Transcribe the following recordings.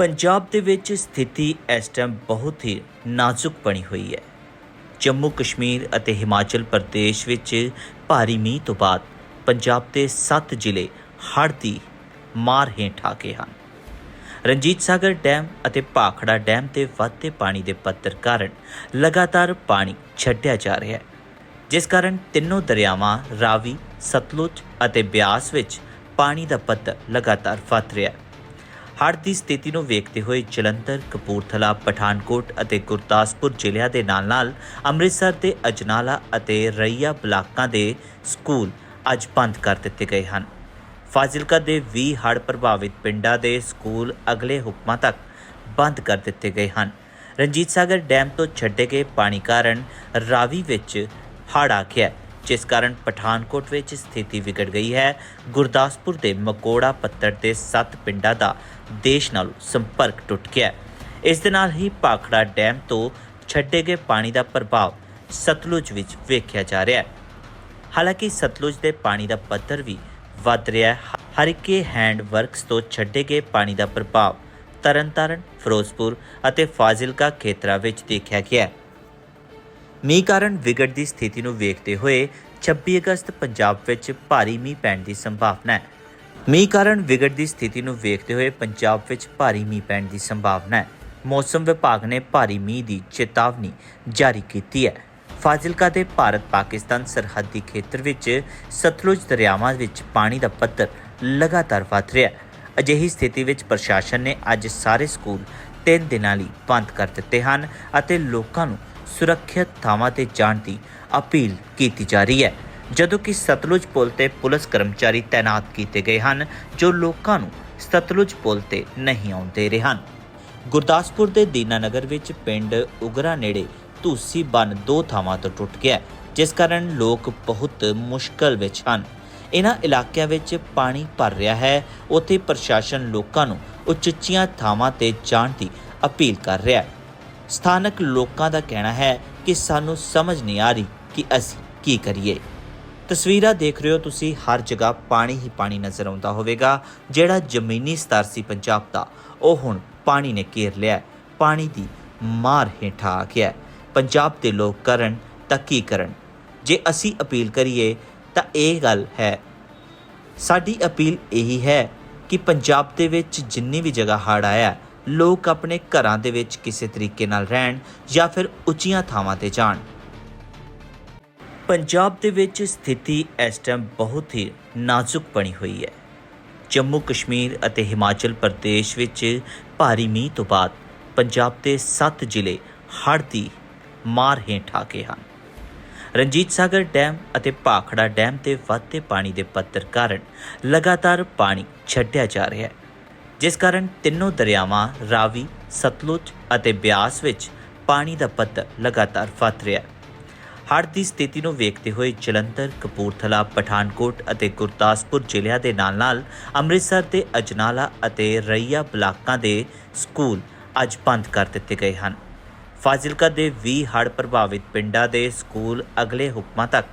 ਪੰਜਾਬ ਦੇ ਵਿੱਚ ਸਥਿਤੀ ਇਸ ਟਾਈਮ ਬਹੁਤ ਹੀ ਨਾਜ਼ੁਕ ਬਣੀ ਹੋਈ ਹੈ। ਜੰਮੂ ਕਸ਼ਮੀਰ ਅਤੇ ਹਿਮਾਚਲ ਪ੍ਰਦੇਸ਼ ਵਿੱਚ ਭਾਰੀ ਮੀਂਹ ਤੋਂ ਬਾਅਦ ਪੰਜਾਬ ਦੇ 7 ਜ਼ਿਲ੍ਹੇ ਹੜ੍ਹ ਦੀ ਮਾਰ ਹੇਠ ਆ ਗਏ ਹਨ। ਰਣਜੀਤ ਸਾਗਰ ਡੈਮ ਅਤੇ ਭਾਖੜਾ ਡੈਮ ਤੇ ਵੱਧਦੇ ਪਾਣੀ ਦੇ ਪੱਧਰ ਕਾਰਨ ਲਗਾਤਾਰ ਪਾਣੀ ਛੱਡਿਆ ਜਾ ਰਿਹਾ ਹੈ, ਜਿਸ ਕਾਰਨ ਤਿੰਨੋਂ ਦਰਿਆਵਾਂ ਰਾਵੀ, ਸਤਲੁਜ ਅਤੇ ਬਿਆਸ ਵਿੱਚ ਪਾਣੀ ਦਾ ਪੱਧਰ ਲਗਾਤਾਰ ਵੱਧ ਰਿਹਾ ਹੈ। ਹੜ੍ਹ ਦੀ ਸਥਿਤੀ ਨੂੰ ਵੇਖਦੇ ਹੋਏ ਜਲੰਧਰ, ਕਪੂਰਥਲਾ, ਪਠਾਨਕੋਟ ਅਤੇ ਗੁਰਦਾਸਪੁਰ ਜ਼ਿਲ੍ਹਿਆਂ ਦੇ ਨਾਲ-ਨਾਲ ਅੰਮ੍ਰਿਤਸਰ ਦੇ ਅਜਨਾਲਾ ਅਤੇ ਰਈਆ ਬਲਾਕਾਂ ਦੇ ਸਕੂਲ ਅੱਜ ਬੰਦ ਕਰ ਦਿੱਤੇ ਗਏ ਹਨ। ਫਾਜ਼ਿਲਕਾ ਦੇ 20 ਹੜ੍ਹ ਪ੍ਰਭਾਵਿਤ ਪਿੰਡਾਂ ਦੇ ਸਕੂਲ ਅਗਲੇ ਹੁਕਮਾਂ ਤੱਕ ਬੰਦ ਕਰ ਦਿੱਤੇ ਗਏ ਹਨ। ਰਣਜੀਤ ਸਾਗਰ ਡੈਮ ਤੋਂ ਛੱਡੇ ਗਏ ਪਾਣੀ ਕਾਰਨ ਰਾਵੀ ਵਿੱਚ ਹੜ੍ਹ ਆ ਗਿਆ ਜਿਸ ਕਾਰਨ ਪਠਾਨਕੋਟ ਵਿੱਚ ਸਥਿਤੀ ਵਿਗੜ ਗਈ ਹੈ। ਗੁਰਦਾਸਪੁਰ ਦੇ ਮਕੋੜਾ ਪੱਤਰ ਦੇ 7 ਪਿੰਡਾਂ ਦਾ ਦੇਸ਼ ਨਾਲ ਸੰਪਰਕ ਟੁੱਟ ਗਿਆ ਇਸ ਦੇ ਨਾਲ ਹੀ ਭਾਖੜਾ ਡੈਮ ਤੋਂ ਛੱਡੇ ਗਏ ਪਾਣੀ ਦਾ ਪ੍ਰਭਾਵ ਸਤਲੁਜ ਵਿੱਚ ਵੇਖਿਆ ਜਾ ਰਿਹਾ ਹੈ। ਹਾਲਾਂਕਿ ਸਤਲੁਜ ਦੇ ਪਾਣੀ ਦਾ ਪੱਧਰ ਵੀ ਵੱਧ ਰਿਹਾ ਹੈ। ਹਰੀਕੇ ਹੈਂਡ ਵਰਕਸ ਤੋਂ ਛੱਡੇ ਗਏ ਪਾਣੀ ਦਾ ਪ੍ਰਭਾਵ ਤਰਨਤਾਰਨ, ਫਿਰੋਜ਼ਪੁਰ ਅਤੇ ਫਾਜ਼ਿਲਕਾ ਖੇਤਰਾਂ ਵਿੱਚ ਦੇਖਿਆ ਗਿਆ ਹੈ। ਮੀਂਹ ਕਾਰਨ ਵਿਗੜਦੀ ਸਥਿਤੀ ਨੂੰ ਵੇਖਦੇ ਹੋਏ 26 ਅਗਸਤ ਪੰਜਾਬ ਵਿੱਚ ਭਾਰੀ ਮੀਂਹ ਪੈਣ ਦੀ ਸੰਭਾਵਨਾ ਹੈ। ਮੀਂਹ ਕਾਰਨ ਵਿਗੜਦੀ ਸਥਿਤੀ ਨੂੰ ਵੇਖਦੇ ਹੋਏ ਪੰਜਾਬ ਵਿੱਚ ਭਾਰੀ ਮੀਂਹ ਪੈਣ ਦੀ ਸੰਭਾਵਨਾ ਹੈ। ਮੌਸਮ ਵਿਭਾਗ ਨੇ ਭਾਰੀ ਮੀਂਹ ਦੀ ਚੇਤਾਵਨੀ ਜਾਰੀ ਕੀਤੀ ਹੈ। ਫਾਜ਼ਿਲਕਾ ਦੇ ਭਾਰਤ ਪਾਕਿਸਤਾਨ ਸਰਹੱਦੀ ਖੇਤਰ ਵਿੱਚ ਸਤਲੁਜ ਦਰਿਆਵਾਂ ਵਿੱਚ ਪਾਣੀ ਦਾ ਪੱਧਰ ਲਗਾਤਾਰ ਵਧ ਰਿਹਾ ਹੈ। ਅਜਿਹੀ ਸਥਿਤੀ ਵਿੱਚ ਪ੍ਰਸ਼ਾਸਨ ਨੇ ਅੱਜ ਸਾਰੇ ਸਕੂਲ 3 ਦਿਨਾਂ ਲਈ ਬੰਦ ਕਰ ਦਿੱਤੇ ਹਨ ਅਤੇ ਲੋਕਾਂ ਨੂੰ ਸੁਰੱਖਿਅਤ ਥਾਵਾਂ ਤੇ ਜਾਣ ਦੀ ਅਪੀਲ ਕੀਤੀ ਜਾ ਰਹੀ ਹੈ। ਜਦੋਂ ਕਿ ਸਤਲੁਜ ਪੁਲ ਤੇ ਪੁਲਿਸ ਕਰਮਚਾਰੀ ਤਾਇਨਾਤ ਕੀਤੇ ਗਏ ਹਨ, ਜੋ ਲੋਕਾਂ ਨੂੰ ਸਤਲੁਜ ਪੁਲ ਤੇ ਨਹੀਂ ਆਉਣ ਦੇ ਰਹੇ ਹਨ। ਗੁਰਦਾਸਪੁਰ ਦੇ ਦੀਨਾਨਗਰ ਵਿੱਚ ਪਿੰਡ ਉਗਰਾ ਨੇੜੇ ਧੂਸੀ ਬੰਨ ਦੋ ਥਾਵਾਂ ਤੋਂ ਟੁੱਟ ਗਿਆ ਜਿਸ ਕਾਰਨ ਲੋਕ ਬਹੁਤ ਮੁਸ਼ਕਲ ਵਿੱਚ ਹਨ। ਇਹਨਾਂ ਇਲਾਕਿਆਂ ਵਿੱਚ ਪਾਣੀ ਭਰ ਰਿਹਾ ਹੈ। ਉੱਥੇ ਪ੍ਰਸ਼ਾਸਨ ਲੋਕਾਂ ਨੂੰ ਉੱਚੀਆਂ ਥਾਵਾਂ ਤੇ ਜਾਣ ਦੀ ਅਪੀਲ ਕਰ ਰਿਹਾ ਹੈ। ਸਥਾਨਕ ਲੋਕਾਂ ਦਾ ਕਹਿਣਾ ਹੈ ਕਿ ਸਾਨੂੰ ਸਮਝ ਨਹੀਂ ਆ ਰਹੀ ਕਿ ਅਸੀਂ ਕੀ ਕਰੀਏ। ਤਸਵੀਰਾਂ ਦੇਖ ਰਹੇ ਹੋ ਤੁਸੀਂ, ਹਰ ਜਗ੍ਹਾ ਪਾਣੀ ਹੀ ਪਾਣੀ ਨਜ਼ਰ ਆਉਂਦਾ ਹੋਵੇਗਾ। ਜਿਹੜਾ ਜ਼ਮੀਨੀ ਸਤਰ ਸੀ ਪੰਜਾਬ ਦਾ, ਉਹ ਹੁਣ ਪਾਣੀ ਨੇ ਘੇਰ ਲਿਆ ਪਾਣੀ ਦੀ ਮਾਰ ਹੇਠਾਂ ਆ ਗਿਆ ਪੰਜਾਬ ਦੇ ਲੋਕ ਕਰਨ ਤਾਂ ਕੀ ਕਰਨ? ਜੇ ਅਸੀਂ ਅਪੀਲ ਕਰੀਏ ਤਾਂ ਇਹ ਗੱਲ ਹੈ। ਸਾਡੀ ਅਪੀਲ ਇਹੀ ਹੈ ਕਿ ਪੰਜਾਬ ਦੇ ਵਿੱਚ ਜਿੰਨੀ ਵੀ ਜਗ੍ਹਾ ਹੜ੍ਹ ਆਇਆ, ਲੋਕ ਆਪਣੇ ਘਰਾਂ ਦੇ ਵਿੱਚ ਕਿਸੇ ਤਰੀਕੇ ਨਾਲ ਰਹਿਣ ਜਾਂ ਫਿਰ ਉੱਚੀਆਂ ਥਾਵਾਂ ਤੇ ਜਾਣ। ਪੰਜਾਬ ਦੇ ਵਿੱਚ ਸਥਿਤੀ ਇਸ ਟਾਈਮ ਬਹੁਤ ਹੀ ਨਾਜ਼ੁਕ ਬਣੀ ਹੋਈ ਹੈ। ਜੰਮੂ ਕਸ਼ਮੀਰ ਅਤੇ ਹਿਮਾਚਲ ਪ੍ਰਦੇਸ਼ ਵਿੱਚ ਭਾਰੀ ਮੀਂਹ ਤੋਂ ਬਾਅਦ ਪੰਜਾਬ ਦੇ 7 ਜ਼ਿਲ੍ਹੇ ਹੜ੍ਹ ਦੀ ਮਾਰ ਹੇਠ ਆ ਗਏ ਹਨ। ਰਣਜੀਤ ਸਾਗਰ ਡੈਮ ਅਤੇ ਭਾਖੜਾ ਡੈਮ ਤੇ ਵੱਧਦੇ ਪਾਣੀ ਦੇ ਪੱਧਰ ਕਾਰਨ ਲਗਾਤਾਰ ਪਾਣੀ ਛੱਡਿਆ ਜਾ ਰਿਹਾ ਹੈ ਜਿਸ ਕਾਰਨ ਤਿੰਨੋਂ ਦਰਿਆਵਾਂ ਰਾਵੀ ਸਤਲੁਜ ਅਤੇ ਬਿਆਸ ਵਿੱਚ ਪਾਣੀ ਦਾ ਪੱਧਰ ਲਗਾਤਾਰ ਵੱਧ ਰਿਹਾ ਹੈ ਹੜ੍ਹ ਦੀ ਸਥਿਤੀ ਨੂੰ ਵੇਖਦੇ ਹੋਏ ਜਲੰਧਰ, ਕਪੂਰਥਲਾ, ਪਠਾਨਕੋਟ ਅਤੇ ਗੁਰਦਾਸਪੁਰ ਜ਼ਿਲ੍ਹਿਆਂ ਦੇ ਨਾਲ-ਨਾਲ ਅੰਮ੍ਰਿਤਸਰ ਦੇ ਅਜਨਾਲਾ ਅਤੇ ਰਈਆ ਬਲਾਕਾਂ ਦੇ ਸਕੂਲ ਅੱਜ ਬੰਦ ਕਰ ਦਿੱਤੇ ਗਏ ਹਨ। ਫਾਜ਼ਿਲਕਾ ਦੇ 20 ਹੜ੍ਹ ਪ੍ਰਭਾਵਿਤ ਪਿੰਡਾਂ ਦੇ ਸਕੂਲ ਅਗਲੇ ਹੁਕਮਾਂ ਤੱਕ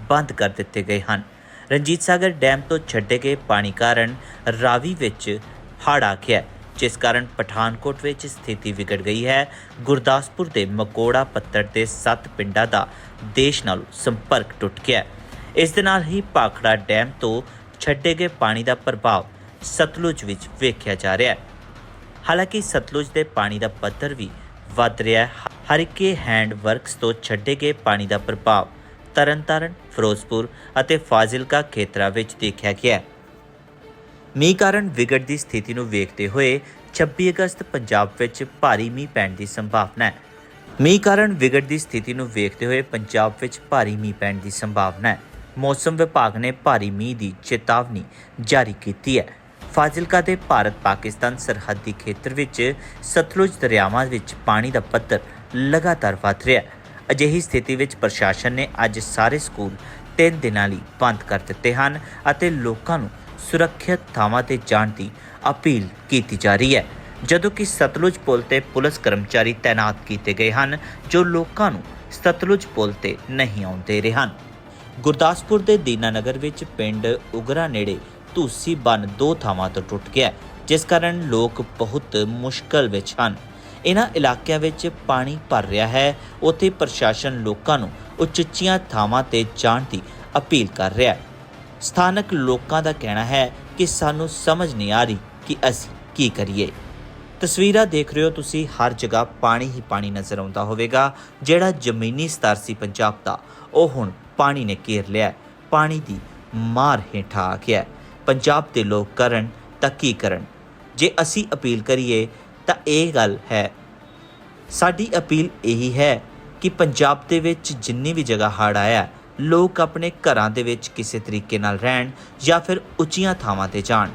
ਬੰਦ ਕਰ ਦਿੱਤੇ ਗਏ ਹਨ। ਰਣਜੀਤ ਸਾਗਰ ਡੈਮ ਤੋਂ ਛੱਡੇ ਗਏ ਪਾਣੀ ਕਾਰਨ ਰਾਵੀ ਵਿੱਚ ਹੜ੍ਹ ਆ ਗਿਆ ਜਿਸ ਕਾਰਨ ਪਠਾਨਕੋਟ ਵਿੱਚ ਸਥਿਤੀ ਵਿਗੜ ਗਈ ਹੈ। ਗੁਰਦਾਸਪੁਰ ਦੇ ਮਕੋੜਾ ਪੱਤਰ ਦੇ 7 ਪਿੰਡਾਂ ਦਾ ਦੇਸ਼ ਨਾਲ ਸੰਪਰਕ ਟੁੱਟ ਗਿਆ ਇਸ ਦੇ ਨਾਲ ਹੀ ਭਾਖੜਾ ਡੈਮ ਤੋਂ ਛੱਡੇ ਗਏ ਪਾਣੀ ਦਾ ਪ੍ਰਭਾਵ ਸਤਲੁਜ ਵਿੱਚ ਵੇਖਿਆ ਜਾ ਰਿਹਾ ਹੈ। ਹਾਲਾਂਕਿ ਸਤਲੁਜ ਦੇ ਪਾਣੀ ਦਾ ਪੱਧਰ ਵੀ ਵੱਧ ਰਿਹਾ ਹੈ। ਹਰੀਕੇ ਹੈਂਡ ਵਰਕਸ ਤੋਂ ਛੱਡੇ ਗਏ ਪਾਣੀ ਦਾ ਪ੍ਰਭਾਵ ਤਰਨਤਾਰਨ, ਫਿਰੋਜ਼ਪੁਰ ਅਤੇ ਫਾਜ਼ਿਲਕਾ ਖੇਤਰਾਂ ਵਿੱਚ ਦੇਖਿਆ ਗਿਆ ਹੈ। ਮੀਂਹ ਕਾਰਨ ਵਿਗੜਦੀ ਸਥਿਤੀ ਨੂੰ ਵੇਖਦੇ ਹੋਏ 26 ਅਗਸਤ ਪੰਜਾਬ ਵਿੱਚ ਭਾਰੀ ਮੀਂਹ ਪੈਣ ਦੀ ਸੰਭਾਵਨਾ ਹੈ। ਮੀਂਹ ਕਾਰਨ ਵਿਗੜਦੀ ਸਥਿਤੀ ਨੂੰ ਵੇਖਦੇ ਹੋਏ ਪੰਜਾਬ ਵਿੱਚ ਭਾਰੀ ਮੀਂਹ ਪੈਣ ਦੀ ਸੰਭਾਵਨਾ ਹੈ। ਮੌਸਮ ਵਿਭਾਗ ਨੇ ਭਾਰੀ ਮੀਂਹ ਦੀ ਚੇਤਾਵਨੀ ਜਾਰੀ ਕੀਤੀ ਹੈ। ਫਾਜ਼ਿਲਕਾ ਦੇ ਭਾਰਤ ਪਾਕਿਸਤਾਨ ਸਰਹੱਦੀ ਖੇਤਰ ਵਿੱਚ ਸਤਲੁਜ ਦਰਿਆਵਾਂ ਵਿੱਚ ਪਾਣੀ ਦਾ ਪੱਧਰ ਲਗਾਤਾਰ ਵਧ ਰਿਹਾ ਹੈ। ਅਜਿਹੀ ਸਥਿਤੀ ਵਿੱਚ ਪ੍ਰਸ਼ਾਸਨ ਨੇ ਅੱਜ ਸਾਰੇ ਸਕੂਲ 3 ਦਿਨਾਂ ਲਈ ਬੰਦ ਕਰ ਦਿੱਤੇ ਹਨ ਅਤੇ ਲੋਕਾਂ ਨੂੰ ਸੁਰੱਖਿਅਤ ਥਾਵਾਂ ਤੇ ਜਾਣ ਦੀ ਅਪੀਲ ਕੀਤੀ ਜਾ ਰਹੀ ਹੈ। ਜਦੋਂ ਕਿ ਸਤਲੁਜ ਪੁਲ ਤੇ ਪੁਲਿਸ ਕਰਮਚਾਰੀ ਤਾਇਨਾਤ ਕੀਤੇ ਗਏ ਹਨ, ਜੋ ਲੋਕਾਂ ਨੂੰ ਸਤਲੁਜ ਪੁਲ ਤੇ ਨਹੀਂ ਆਉਣ ਦੇ ਰਹੇ ਹਨ। ਗੁਰਦਾਸਪੁਰ ਦੇ ਦੀਨਾਨਗਰ ਵਿੱਚ ਪਿੰਡ ਉਗਰਾ ਨੇੜੇ ਧੂਸੀ ਬੰਨ ਦੋ ਥਾਵਾਂ ਤੋਂ ਟੁੱਟ ਗਿਆ ਜਿਸ ਕਾਰਨ ਲੋਕ ਬਹੁਤ ਮੁਸ਼ਕਲ ਵਿੱਚ ਹਨ। ਇਹਨਾਂ ਇਲਾਕਿਆਂ ਵਿੱਚ ਪਾਣੀ ਭਰ ਰਿਹਾ ਹੈ। ਉੱਥੇ ਪ੍ਰਸ਼ਾਸਨ ਲੋਕਾਂ ਨੂੰ ਉੱਚੀਆਂ ਥਾਵਾਂ ਤੇ ਜਾਣ ਦੀ ਅਪੀਲ ਕਰ ਰਿਹਾ ਹੈ। ਸਥਾਨਕ ਲੋਕਾਂ ਦਾ ਕਹਿਣਾ ਹੈ ਕਿ ਸਾਨੂੰ ਸਮਝ ਨਹੀਂ ਆ ਰਹੀ ਕਿ ਅਸੀਂ ਕੀ ਕਰੀਏ। ਤਸਵੀਰਾਂ ਦੇਖ ਰਹੇ ਹੋ ਤੁਸੀਂ, ਹਰ ਜਗ੍ਹਾ ਪਾਣੀ ਹੀ ਪਾਣੀ ਨਜ਼ਰ ਆਉਂਦਾ ਹੋਵੇਗਾ। ਜਿਹੜਾ ਜ਼ਮੀਨੀ ਸਤਰ ਸੀ ਪੰਜਾਬ ਦਾ, ਉਹ ਹੁਣ ਪਾਣੀ ਨੇ ਘੇਰ ਲਿਆ ਪਾਣੀ ਦੀ ਮਾਰ ਹੇਠਾਂ ਆ ਗਿਆ ਪੰਜਾਬ ਦੇ ਲੋਕ ਕਰਨ ਤਾਂ ਕੀ ਕਰਨ? ਜੇ ਅਸੀਂ ਅਪੀਲ ਕਰੀਏ ਤਾਂ ਇਹ ਗੱਲ ਹੈ। ਸਾਡੀ ਅਪੀਲ ਇਹੀ ਹੈ ਕਿ ਪੰਜਾਬ ਦੇ ਵਿੱਚ ਜਿੰਨੀ ਵੀ ਜਗ੍ਹਾ ਹੜ੍ਹ ਆਇਆ, ਲੋਕ ਆਪਣੇ ਘਰਾਂ ਦੇ ਵਿੱਚ ਕਿਸੇ ਤਰੀਕੇ ਨਾਲ ਰਹਿਣ ਜਾਂ ਫਿਰ ਉੱਚੀਆਂ ਥਾਵਾਂ ਤੇ ਜਾਣ।